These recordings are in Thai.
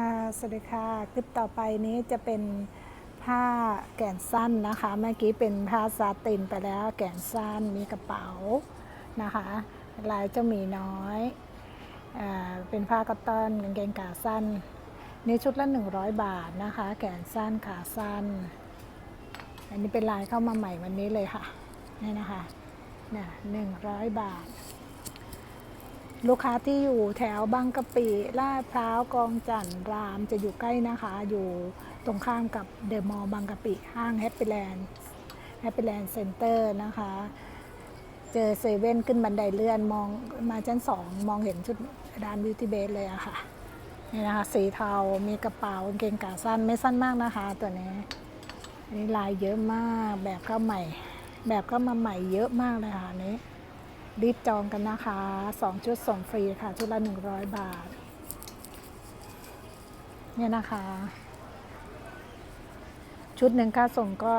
ค่ะ สวัสดีค่ะคลิปต่อไปนี้จะเป็นผ้าแขนสั้นนะคะ เมื่อกี้เป็นผ้าซาตินไปแล้วแขนสั้นมีกระเป๋านะคะลายเจ้าหมีน้อยอเป็นผ้ากอตตอนกางเกงขาสั้นนี่ชุดละ100 บาทนะคะ แขนสั้นขาสั้น อันนี้เป็นลายเข้ามาใหม่วันนี้เลยค่ะนี่นะคะเนี่ยหนึ่งร้อยบาท ลูกค้าที่อยู่แถวบางกะปิลาดพร้าวกองจันทร์รามจะอยู่ใกล้นะคะ อยู่ตรงข้ามกับเดอะมอลล์บางกะปิห้างแฮปปี้แลนด์แฮปปี้แลนด์เซ็นเตอร์นะคะ เจอเซเว่นขึ้นบันไดเลื่อนมองมาชั้นสองมองเห็นชุดร้านบิวตี้เบสเลยอะค่ะนี่นะคะสีเทา มีกระเป๋ากางเกงขาสั้นไม่สั้นมากนะคะ ตัวนี้นนี้ลายเยอะมากแบบเข้าใหม่ แบบเข้ามาใหม่เยอะมากเลยค่ะอันนี้ รีบจองกันนะคะ 2 ชุดส่งฟรีค่ะ ชุดละ 100 บาท เนี่ยนะคะ ชุดหนึ่งค่าส่งก็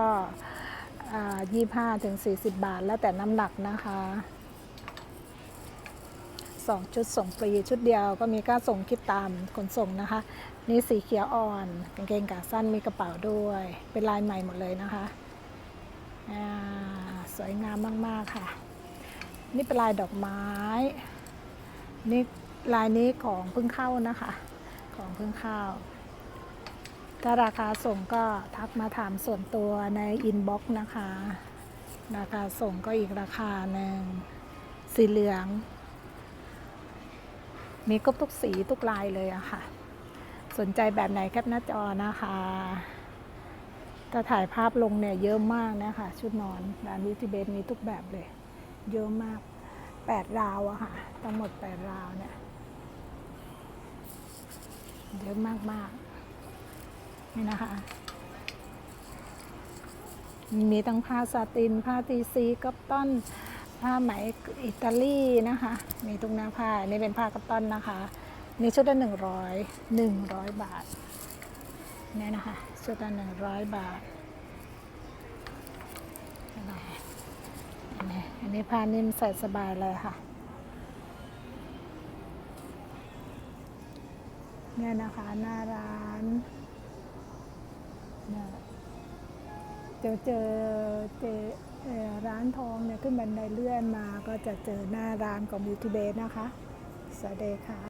ยี่ห้าถึง40บาท แล้วแต่น้ำหนักนะคะ2ชุดส่งฟรีชุดเดียวก็มีค่าส่งคิดตามขนส่งนะคะ นี่สีเขียวอ่อนกางเกงขาสั้นมีกระเป๋าด้วย เป็นลายใหม่หมดเลยนะคะ สวยงามมาก ๆ ค่ะ นี่เป็นลายดอกไม้ นี่ลายนี้ของเพิ่งเข้านะคะ ของเพิ่งเข้า ถ้าราคาส่งก็ทักมาถามส่วนตัวในอินบ็อกซ์นะคะ ราคาส่งก็อีกราคาหนึ่งสีเหลือง มีครบทุกสีทุกลายเลยอะค่ะ สนใจแบบไหนแคปหน้าจอนะคะถ้าถ่ายภาพลงเนี่ยเยอะมากนะคะ ชุดนอนร้านวิทิเบสมีทุกแบบเลย เยอะมากแปดราวอะค่ะทั้งหมดแปดราวเนี่ยเยอะมากมากนี่นะคะ มีทั้งผ้าซาติน ผ้าทีซีกัปตันผ้าไหมอิตาลีนะคะ มีทุกหน้าผ้านี่เป็นผ้ากัปตันนะคะนี่ชุดละหนึ่งร้อยหนึ่งร้อยบาทเนี่ยนะคะชุดละหนึ่งร้อยบาทอันนี้ อันนี้ผ้านิ่มใส่สบายเลยค่ะ เนี่ยนะคะหน้าร้านเนี่ยเจอเจอเจอเอ่อร้านทองเนี่ยขึ้นบันไดเลื่อนมาก็จะเจอหน้าร้านของบิวตี้เบสนะคะ สวัสดีค่ะ